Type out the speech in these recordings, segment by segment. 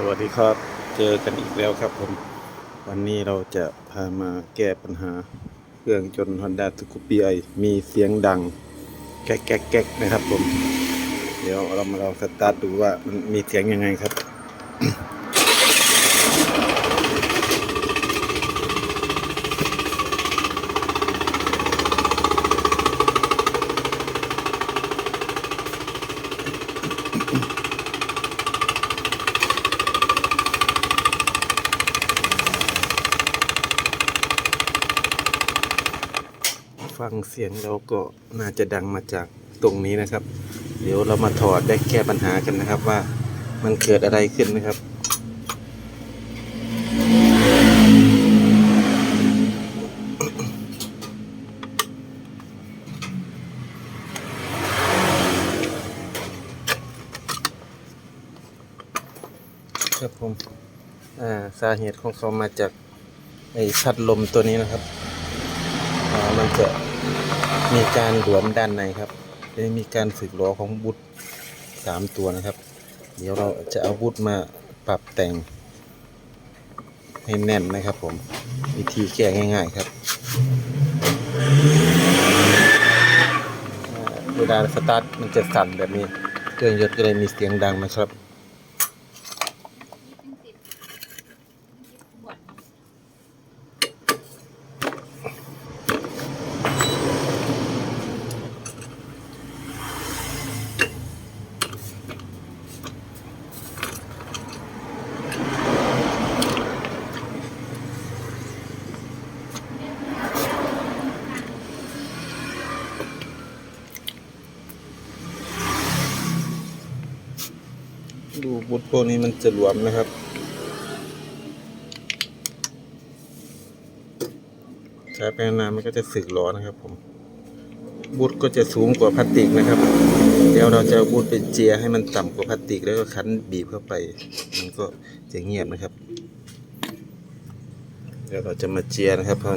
สวัสดีครับ เจอกันอีกแล้วครับผม วันนี้เราจะพามาแก้ปัญหา เครื่องจน Honda s c o o p y i มีเสียงดัง แก๊กแก๊กแก๊กนะครับผม เดี๋ยวเรามาลองสตาร์ทดูว่ามันมีเสียงยังไงครับ ฟังเสียงเราก็น่าจะดังมาจากตรงนี้นะครับ เดี๋ยวเรามาถอดได้แก้ปัญหากันนะครับว่ามันเกิดอะไรขึ้นนะครับครับผมอ่าสาเหตุของเขามาจากไอ้พัดลมตัวนี้นะครับ มันจะ มีการหลวมด้านในครับจะมีการฝึกหลอของบุตรสามตัวนะครับ เดี๋ยวเราจะเอาบุตรมาปรับแต่งให้แน่นนะครับผม วิธีแก้ง่าย ๆ ครับเวลาสตาร์ทมันจะสั่นแบบนี้ เครื่องยนต์ก็เลยมีเสียงดังนะครับ ดูบุตรพวกนี้มันจะหลวมนะครับ ใช้ไปนานมันก็จะสึกหล้อนะครับผม บุตรก็จะสูงกว่าพลาสติกนะครับ เดี๋ยวเราจะบุตรไปเจียให้มันต่ำกว่าพลาสติกแล้วก็คั้นบีบเข้าไป มันก็จะเงียบนะครับ เดี๋ยวเราจะมาเจียนะครับเพรา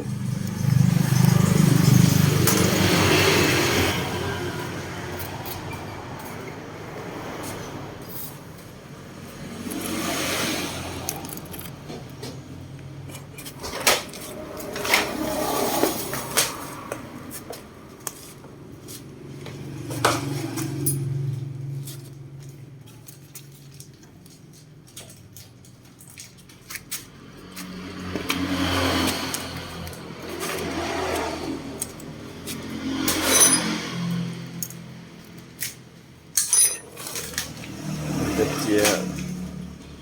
จะเจีย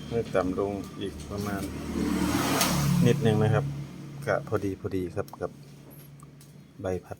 ให้ต่ำลงอีกประมาณ นิดนึงนะครับ กะพอดีพอดีครับกับใบพัด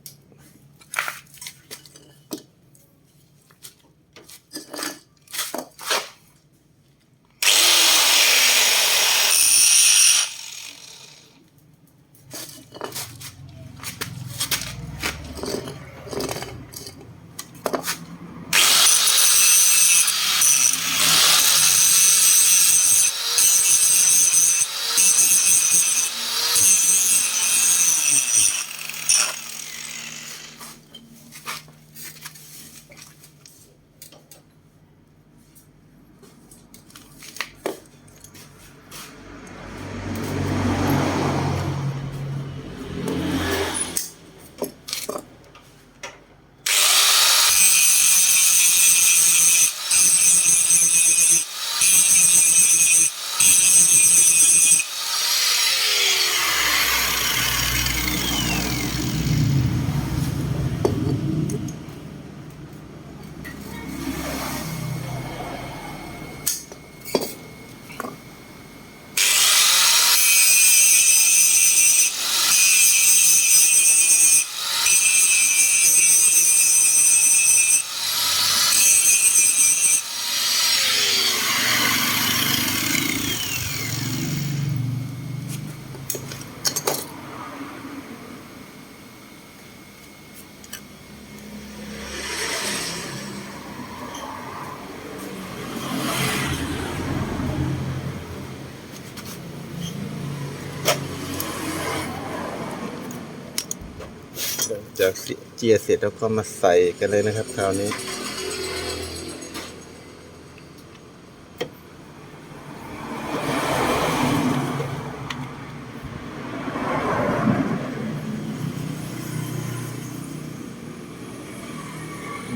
จากเจียเสร็จแล้วก็มาใส่กันเลยนะครับ คราวนี้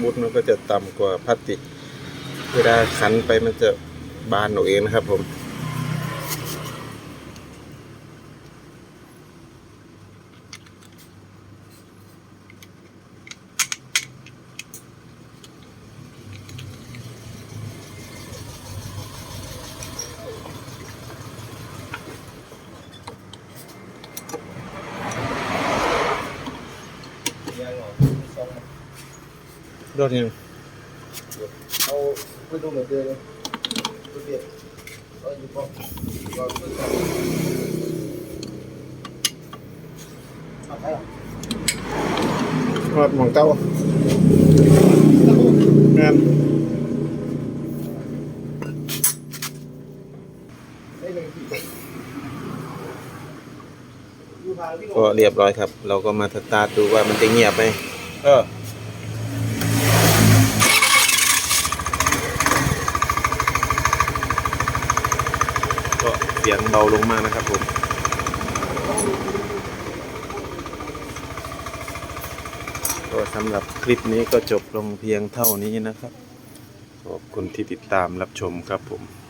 มุดมันก็จะต่ำกว่าพลาสติก เวลาขันไปมันจะบานออกเองนะครับผม รถยังเอาไปดูเหมือนเดิมเลยตัวเดียวเอาอยู่ปอกเราไปทำเอาไปรถหมองเต้างานได้หนึ่งทีอยู่ทางที่ก็เรียบร้อยครับ เราก็มาสตาร์ทดูว่ามันจะเงียบไหมเออก็เสียงเบาลงมากนะครับผมก็สำหรับคลิปนี้ก็จบลงเพียงเท่านี้นะครับ ขอบคุณที่ติดตามรับชมครับผม